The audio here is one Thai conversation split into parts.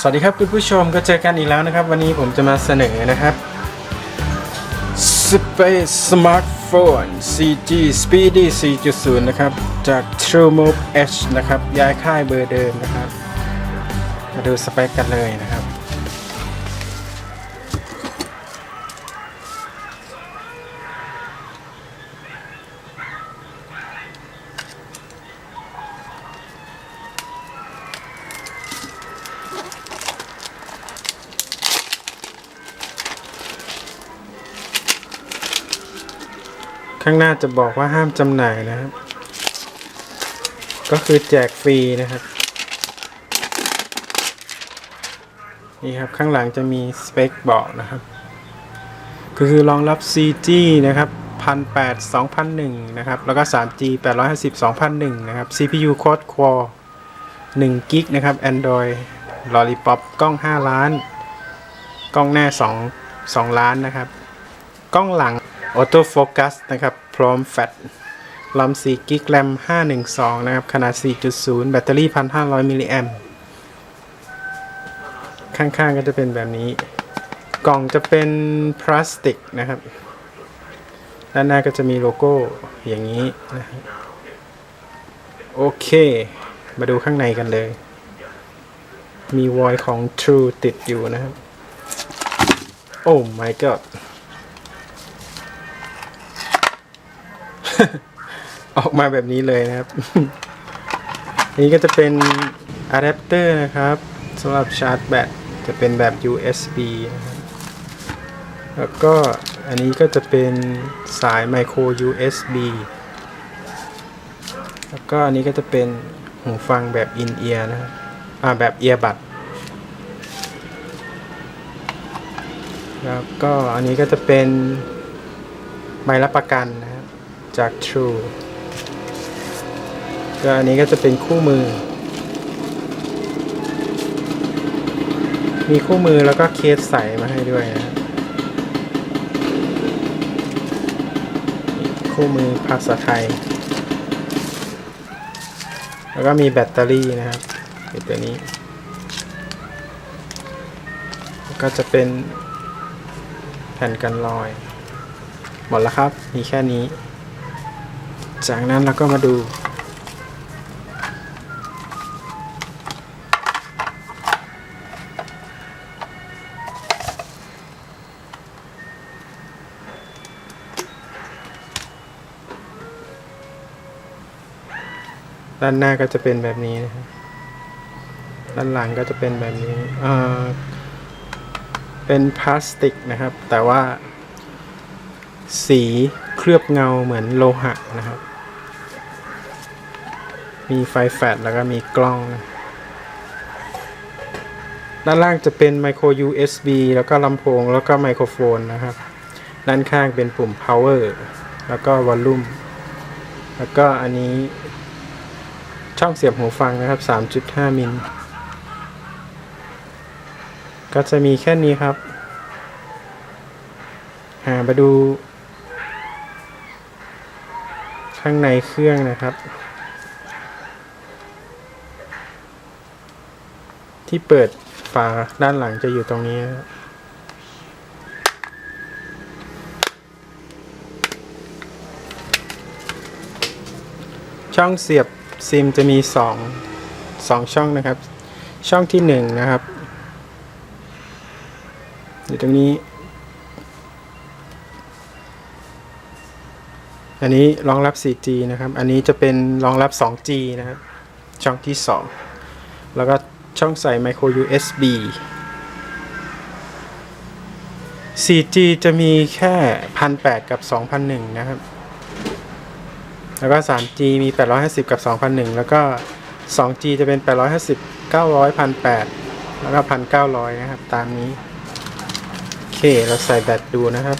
สวัสดีครับคุณผู้ชมก็เจอกันอีกแล้วนะครับ วันนี้ผมจะมาเสนอนะครับ Space Smartphone CG Speedy 4.0 นะครับ จาก TrueMove Edge นะครับ ย้ายค่ายเบอร์เดิมนะครับ มาดูสเปคกันเลยนะครับ ข้างหน้าจะบอกว่าห้ามจำหน่ายนะครับ ก็คือแจกฟรีนะครับ นี่ครับข้างหลังจะมีสเปคบอกนะครับ ก็คือรองรับ 4G นะครับ1,800 2001นะครับ แล้วก็ 3G 850 2001นะครับ CPU quad core 1กิกนะครับ Android Lollipop กล้อง 5 ล้าน กล้องหน้า 2 2 ล้านนะครับ กล้องหลัง ออโต้โฟกัสนะครับ พร้อมแฟลชลำ4กิกแรม512 นะครับ ขนาด 4.0 แบตเตอรี่ 1,500 มิลลิแอมข้างๆ ก็จะเป็นแบบนี้ กล่องจะเป็นพลาสติกนะครับ ด้านหน้าก็จะมีโลโก้อย่างนี้นะโอเค มาดูข้างในกันเลย มีวอยของ True ติดอยู่นะครับ โอ้ my god ออกมาแบบนี้เลยนะครับ นี่ก็จะเป็นอะแดปเตอร์นะครับสำหรับชาร์จแบตจะเป็นแบบ USB นะครับแล้วก็อันนี้ก็จะเป็นสาย micro USB แล้วก็อันนี้ก็จะเป็นหูฟังแบบ in ear นะครับอ่าแบบ earbud แล้วก็อันนี้ก็จะเป็นใบรับประกันน จาก True ก็อันนี้ก็จะเป็นคู่มือ มีคู่มือแล้วก็เคสใส่มาให้ด้วยนะคู่มือภาษาไทย แล้วก็มีแบตเตอรี่นะครับเป็นตัวนี้ ก็จะเป็นแผ่นกันรอย หมดแล้วครับ มีแค่นี้ จากนั้นเราก็มาดู ด้านหน้าก็จะเป็นแบบนี้นะครับ ด้านหลังก็จะเป็นแบบนี้ เอ่าเป็นพลาสติกนะครับ แต่ว่าสีเคลือบเงาเหมือนโลหะนะครับ มีไฟแฟลชแล้วก็มีกล้องนะด้านล่างจะเป็นไมโคร USB แล้วก็ลำโพงแล้วก็ไมโครโฟนนะครับ ด้านข้างเป็นปุ่ม power แล้วก็ volume แล้วก็อันนี้ช่องเสียบหูฟังนะครับ 3.5 มิล ก็จะมีแค่นี้ครับหามาดู ข้างในเครื่องนะครับ ที่เปิดฝาด้านหลังจะอยู่ตรงนี้ช่องเสียบซิมจะมีสองสองช่องนะครับ ช่องที่หนึ่งนะครับอยู่ตรงนี้ อันนี้รองรับ 4G นะครับ อันนี้จะเป็นรองรับ 2G นะครับ ช่องที่ 2 แล้วก็ ช่องใส่ micro USB 4G จะมีแค่1,800กับ 2,001 นะครับ แล้วก็ 3G มี 850 กับ 2,001 แล้วก็ 2G จะเป็น 850 900 1,800 แล้วก็ 1,900 นะครับ ตามนี้ โอเค เราใส่แบตดูนะครับ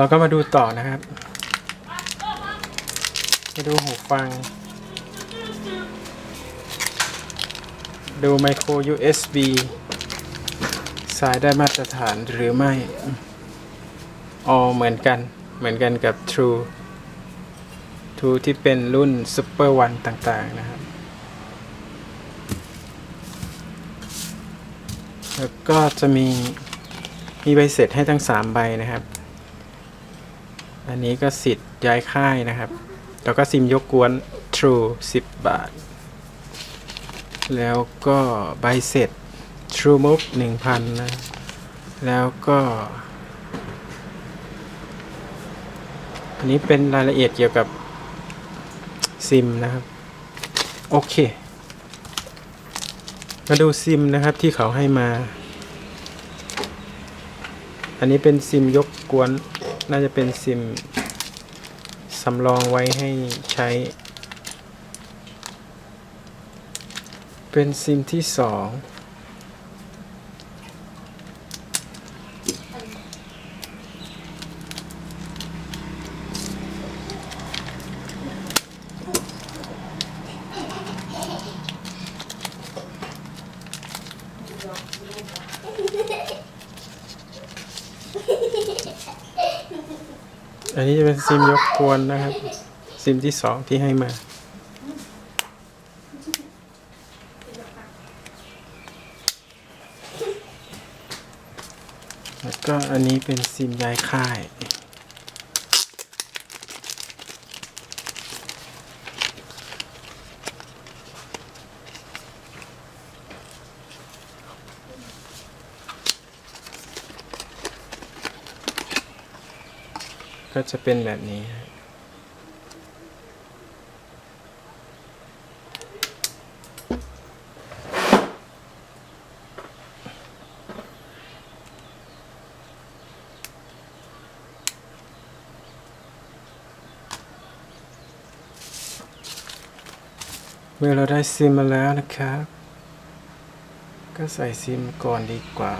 เราก็มาดูต่อนะครับ มาดูหูฟัง ดูไมโคร USB สายได้มาตรฐานหรือไม่อ๋อเหมือนกัน เหมือนกันกับ True True ที่เป็นรุ่น Super One ต่างๆนะครับ แล้วก็จะมีมีใบเสร็จให้ทั้ง 3 ใบนะครับ อันนี้ก็สิทธิ์ย้ายค่ายนะครับ แล้วก็ซิมยกกวน True 10 บาท แล้วก็ใบเสร็จ True Move 1,000นะ แล้วก็ อันนี้เป็นรายละเอียดเกี่ยวกับซิมนะครับ โอเค มาดูซิมนะครับที่เขาให้มา อันนี้เป็นซิมยกกวน น่าจะเป็นซิมสำรองไว้ให้ใช้ เป็นซิมที่สอง เป็นซิมยกกวนนะครับ ซิมที่สองที่ให้มา แล้วก็อันนี้เป็นซิมย้ายค่าย ก็จะเป็นแบบนี้ เมื่อเราได้ซิมมาแล้วนะครับ ก็ใส่ซิมก่อนดีกว่า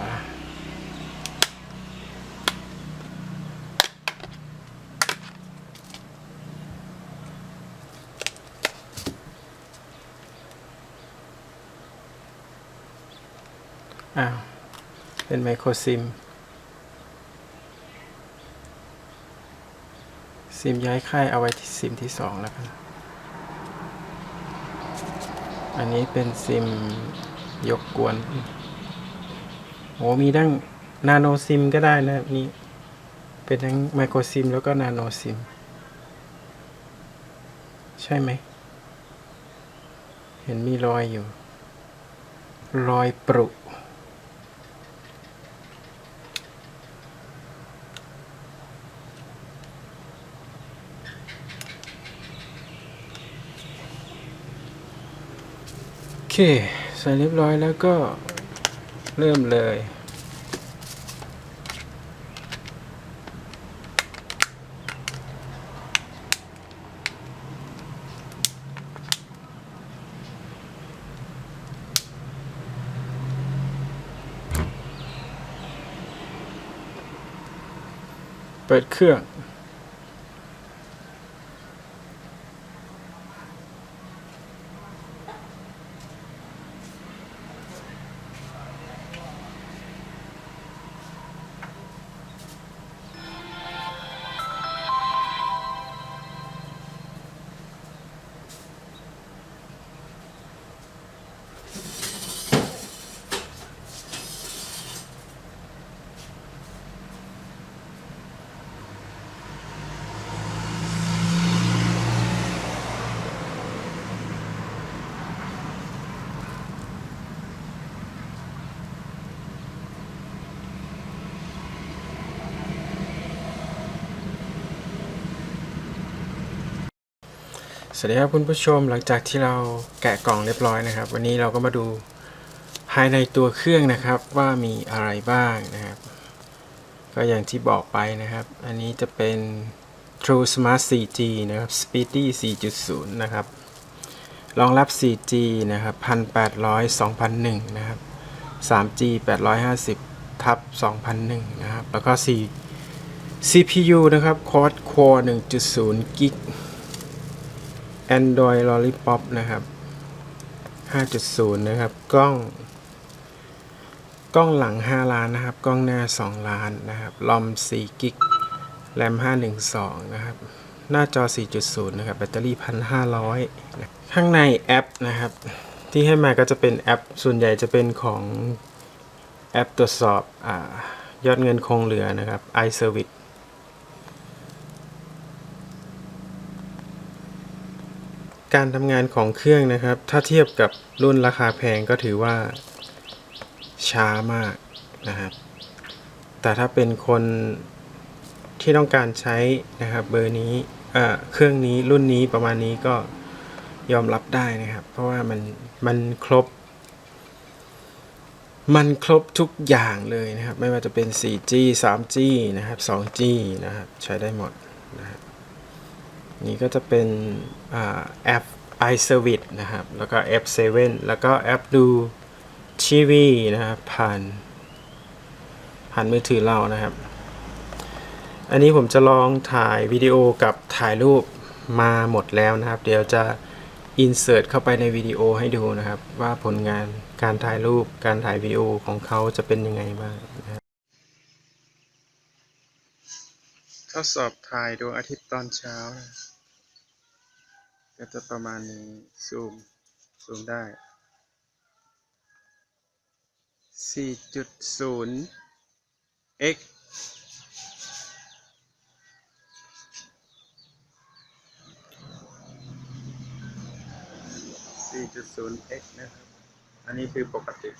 อ้าวเป็นไมโครซิม ซิมย้ายค่ายเอาไว้ที่ซิมที่สองแล้วกัน อันนี้เป็นซิมยกกวนโอ้มีทั้งนาโนซิมก็ได้นะนี่เป็นทั้งไมโครซิมแล้วก็นาโนซิม ใช่ไหม เห็นมีรอยอยู่ รอยปรุ โอเค ใส่เรียบร้อยแล้วก็เริ่มเลย เปิดเครื่อง สวัสดีครับคุณผู้ชมหลังจากที่เราแกะกล่องเรียบร้อยนะครับ วันนี้เราก็มาดูภายในตัวเครื่องนะครับว่ามีอะไรบ้างนะครับ ก็อย่างที่บอกไปนะครับ อันนี้จะเป็น True Smart 4G นะครับ Speedy 4.0 นะครับรองรับ 4G นะครับ 1800 2001 นะครับ 3G 850 ทับ 2001 นะครับ แล้วก็ 4 CPU นะครับ Quad Core 1.0กิก Android Lollipop นะครับ 5.0 นะครับ กล้อง กล้องหลัง 5 ล้านนะครับ กล้องหน้า 2 ล้านนะครับลอม4กิกแรม 512 นะครับ หน้าจอ 4.0 นะครับ แบตเตอรี่ 1,500นะข้างในแอปนะครับ ที่ให้มาก็จะเป็นแอป ส่วนใหญ่จะเป็นของแอปตรวจสอบอยอดเงินคงเหลือนะครับ iService การทำงานของเครื่องนะครับ ถ้าเทียบกับรุ่นราคาแพงก็ถือว่า ช้ามากนะครับ แต่ถ้าเป็นคนที่ต้องการใช้นะครับเบอร์นี้เครื่องนี้รุ่นนี้ประมาณนี้ก็ยอมรับได้นะครับ เพราะว่ามันมันครบ มันครบทุกอย่างเลยนะครับ ไม่ว่าจะเป็น 4G 3G นะครับ 2G นะครับ ใช้ได้หมดนะครับ นี่ก็จะเป็นอแอป iService นะครับ แล้วก็แอป 7 แล้วก็แอปดูทีวีนะครับผ่านผ่านมือถือเรานะครับ อันนี้ผมจะลองถ่ายวิดีโอกับถ่ายรูปมาหมดแล้วนะครับ เดี๋ยวจะ insert เข้าไปในวิดีโอให้ดูนะครับ ว่าผลงานการถ่ายรูปการถ่ายวิดีโอของเขาจะเป็นยังไงบ้างนะครับทดสอบถ่ายดวงอาทิตย์ตอนเช้านะ ก็จะประมาณนี้ซูม ซูมได้ 4.0 x 4.0 x นะครับ อันนี้คือปกติ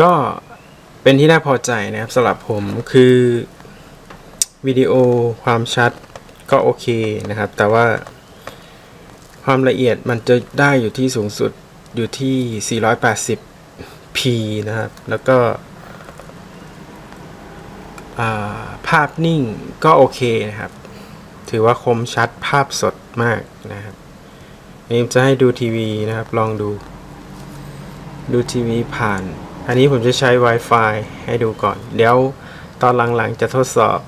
ก็เป็นที่น่าพอใจนะครับสำหรับผมคือวิดีโอความชัดก็โอเคนะครับ แต่ว่า ความละเอียดมันจะได้อยู่ที่สูงสุดอยู่ที่ 480p นะครับ แล้วก็าภาพนิ่งก็โอเคนะครับ ถือว่าคมชัดภาพสดมากนะครับอันนี้ผมจะให้ดูทีวีนะครับ ลองดู ดูทีวีผ่าน อันนี้ผมจะใช้ Wi-Fi ให้ดูก่อน เดี๋ยวตอนหลังๆจะทดสอบ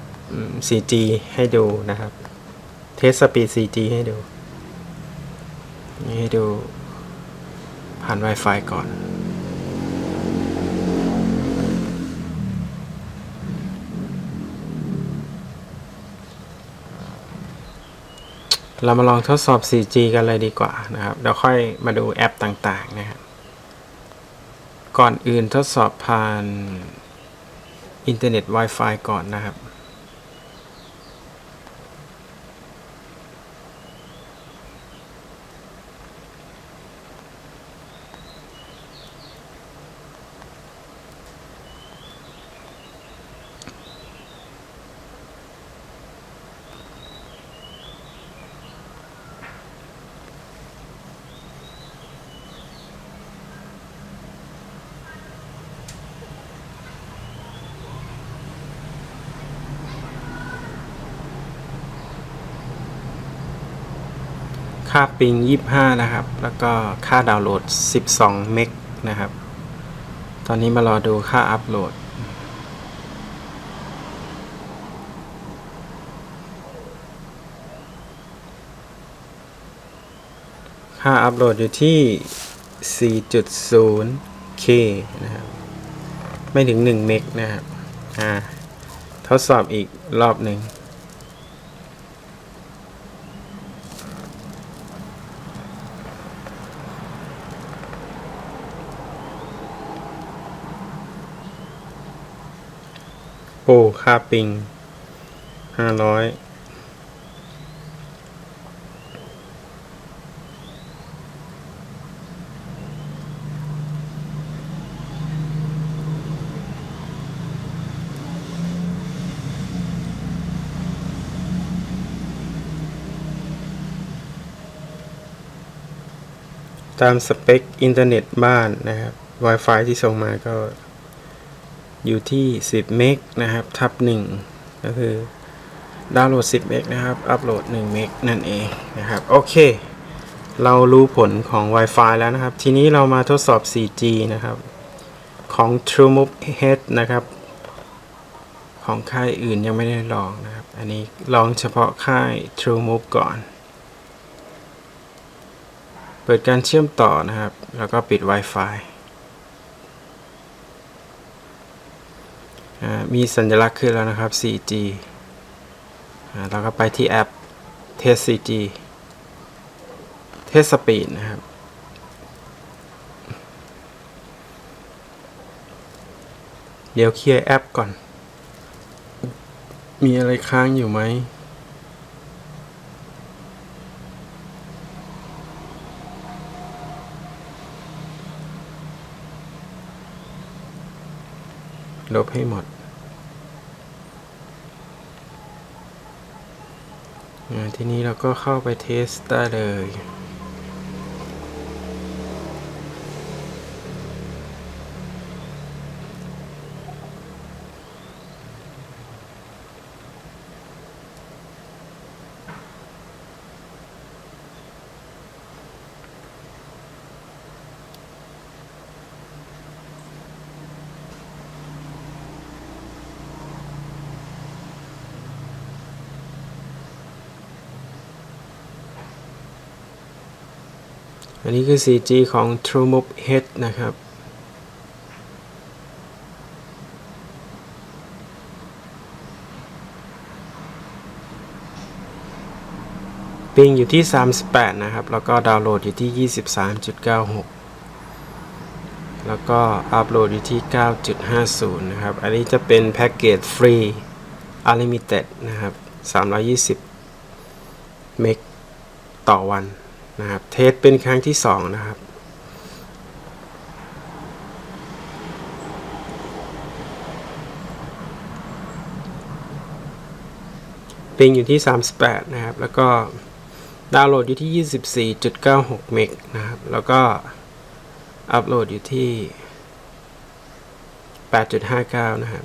4G ให้ดูนะครับ เทสสปีด 4G ให้ดู นี่ให้ดูผ่าน Wi-Fi ก่อน เรามาลองทดสอบ 4G กันเลยดีกว่านะครับ เดี๋ยวค่อยมาดูแอปต่างๆนะครับ ก่อนอื่นทดสอบผ่าน อินเทอร์เน็ต Wi-Fi ก่อนนะครับ ค่าปิง 25 นะครับ แล้วก็ค่าดาวน์โหลด 12 เมกนะครับ ตอนนี้มารอดูค่าอัพโหลด ค่าอัพโหลดอยู่ที่ 4.0K นะครับ ไม่ถึง 1 เมกนะครับ อ่า ทดสอบอีกรอบหนึ่ง โอ้ค่าปิงห้าร้อยตามสเปคอินเทอร์เน็ตบ้านนะครับ Wi-Fi ที่ส่งมาก็ อยู่ที่ 10 เมกนะครับ ทับ 1 ก็คือดาวน์โหลด 10 เมกนะครับ อัปโหลด 1 เมกนั่นเองนะครับ โอเค เรารู้ผลของ Wi-Fi แล้วนะครับ ทีนี้เรามาทดสอบ 4G นะครับ ของ TrueMove Head นะครับ ของค่ายอื่นยังไม่ได้ลองนะครับ อันนี้ลองเฉพาะค่าย TrueMove ก่อน เปิดการเชื่อมต่อนะครับ แล้วก็ปิด Wi-Fi อ่า มีสัญลักษณ์ขึ้นแล้วนะครับ 4G เราแล้วก็ไปที่แอป Test 4G Test Speed นะครับ เดี๋ยวเคลียร์แอปก่อน มีอะไรค้างอยู่ไหม ลบให้หมดทีนี้เราก็เข้าไปเทสได้เลย นนี้คือ 4G ของ TrueMove Head นะครับปิงอยู่ที่ 38 นะครับ แล้วก็ดาวน์โหลดอยู่ที่ 23.96 แล้วก็อัปโหลดอยู่ที่ 9.50 นะครับ อันนี้จะเป็นแพ็กเกจฟรี Unlimited นะครับ 320 เมกต่อวัน นะครับเทสเป็นครั้งที่ 2 นะครับ ปิงอยู่ที่ 38 นะครับ แล้วก็ดาวน์โหลดอยู่ที่ 24.96 เมกนะครับ แล้วก็อัปโหลดอยู่ที่ 8.59 นะครับ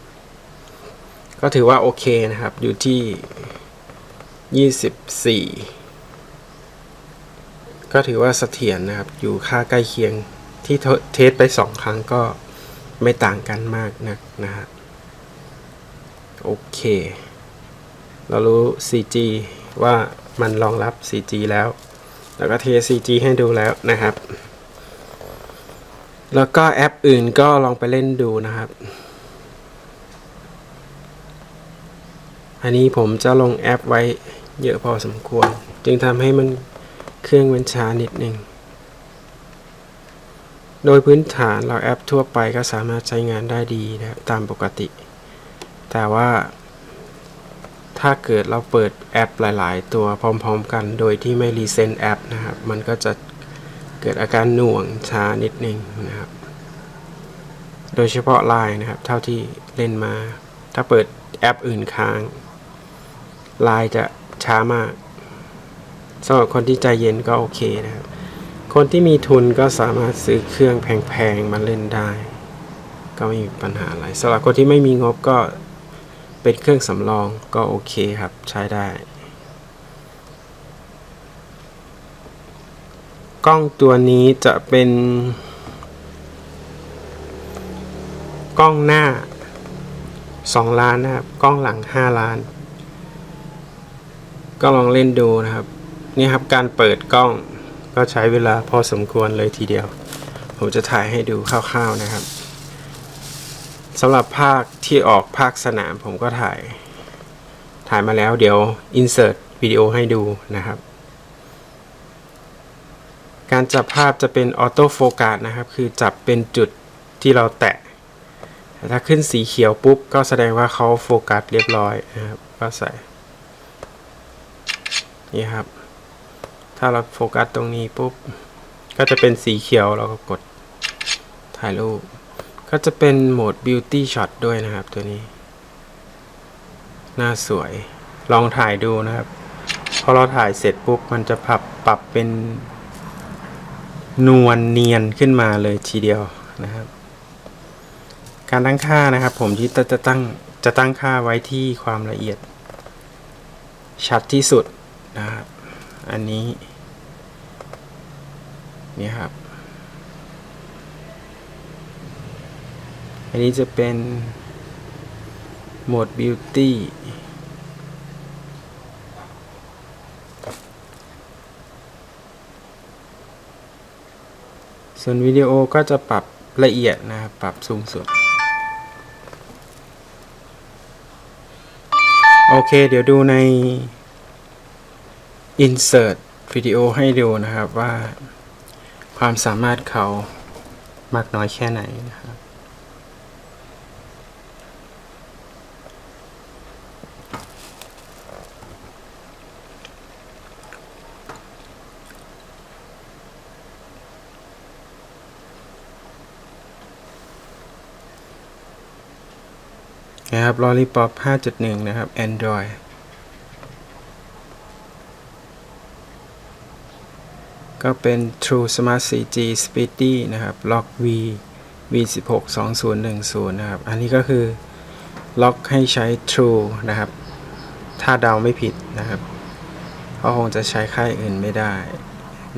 ก็ถือว่าโอเคนะครับ อยู่ที่ 24 ก็ถือว่าเสถียรนะครับ อยู่ค่าใกล้เคียงที่เทสไป 2 ครั้งก็ไม่ต่างกันมากนักนะครับโอเค เรารู้ 4G ว่ามันรองรับ 4G แล้ว แล้วก็เท 4G ให้ดูแล้วนะครับ แล้วก็แอปอื่นก็ลองไปเล่นดูนะครับ อันนี้ผมจะลงแอปไว้เยอะพอสมควร จึงทำให้มัน เครื่องมันช้านิดหนึ่ง โดยพื้นฐานเราแอปทั่วไปก็สามารถใช้งานได้ดีนะครับตามปกติ แต่ว่า ถ้าเกิดเราเปิดแอปหลาย ๆ ตัวพร้อม ๆ กัน โดยที่ไม่รีเซ็นแอปนะครับ มันก็จะเกิดอาการหน่วงช้านิดหนึ่งนะครับ โดยเฉพาะ Line นะครับ เท่าที่เล่นมา ถ้าเปิดแอปอื่นค้าง Line จะช้ามาก สำหรับคนที่ใจเย็นก็โอเคนะครับ คนที่มีทุนก็สามารถซื้อเครื่องแพงๆมาเล่นได้ ก็ไม่มีปัญหาอะไรสำหรับคนที่ไม่มีงบก็เป็นเครื่องสำรองก็โอเคครับใช้ได้ กล้องตัวนี้จะเป็น กล้องหน้า 2 ล้านนะครับ กล้องหลัง 5 ล้าน ก็ลองเล่นดูนะครับ นี่ครับการเปิดกล้องก็ใช้เวลาพอสมควรเลยทีเดียว ผมจะถ่ายให้ดูคร่าวๆนะครับสำหรับภาคที่ออกภาคสนามผมก็ถ่าย ถ่ายมาแล้วเดี๋ยว insert วิดีโอให้ดูนะครับ การจับภาพจะเป็นออโต้โฟกัสนะครับ คือจับเป็นจุดที่เราแตะ ถ้าขึ้นสีเขียวปุ๊บ ก็แสดงว่าเขาโฟกัสเรียบร้อยนะครับ ก็ใส่ นี่ครับ ถ้าเราโฟกัสตรงนี้ปุ๊บ ก็จะเป็นสีเขียวเราก็กดถ่ายรูป ก็จะเป็นโหมด Beauty Shot ด้วยนะครับตัวนี้ หน้าสวย ลองถ่ายดูนะครับ พอเราถ่ายเสร็จปุ๊บ มันจะปรับปรับเป็น นวลเนียนขึ้นมาเลยทีเดียวนะครับ การตั้งค่านะครับ ผมที่จะจะตั้งจะตั้งค่าไว้ที่ความละเอียด ชัดที่สุดนะครับ อันนี้นี่ครับ อันนี้จะเป็นโหมด Beauty ส่วนวิดีโอก็จะปรับละเอียดนะครับ ปรับสูงสุด โอเค เดี๋ยวดูใน insert วิดีโอให้ดูนะครับว่าความสามารถเขามากน้อยแค่ไหนนะครับ นะครับ Lollipop 5.1 นะครับ Android ก็เป็น True Smart 4G Speedy นะครับ Lock V V16 2010 นะครับ อันนี้ก็คือล็อกให้ใช้ True นะครับ ถ้าเดาไม่ผิดนะครับเขาคงจะใช้ค่ายอื่นไม่ได้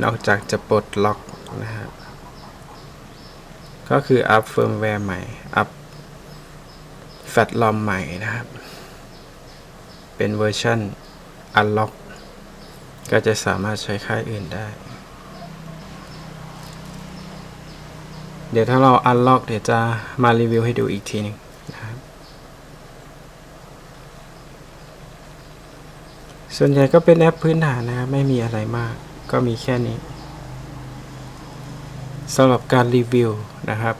นอกจากจะปลดล็อกนะครับ ก็คืออัพเฟิร์มแวร์ใหม่ อัพแฟตลอมใหม่นะครับ เป็นเวอร์ชัน Unlock ก็จะสามารถใช้ค่ายอื่นได้ เดี๋ยวถ้าเรา Unlock เดี๋ยวจะมารีวิวให้ดูอีกทีหนึงนะครับส่วนใหญ่ก็เป็นแอปพื้นฐานนะครับไม่มีอะไรมาก ก็มีแค่นี้สำหรับการรีวิวนะครับ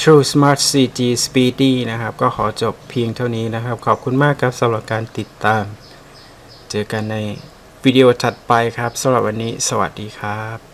True Smart 4G Speedy นะครับ ก็ขอจบเพียงเท่านี้นะครับ ขอบคุณมากครับสำหรับการติดตาม เจอกันในวิดีโอถัดไปครับสำหรับวันนี้ สวัสดีครับ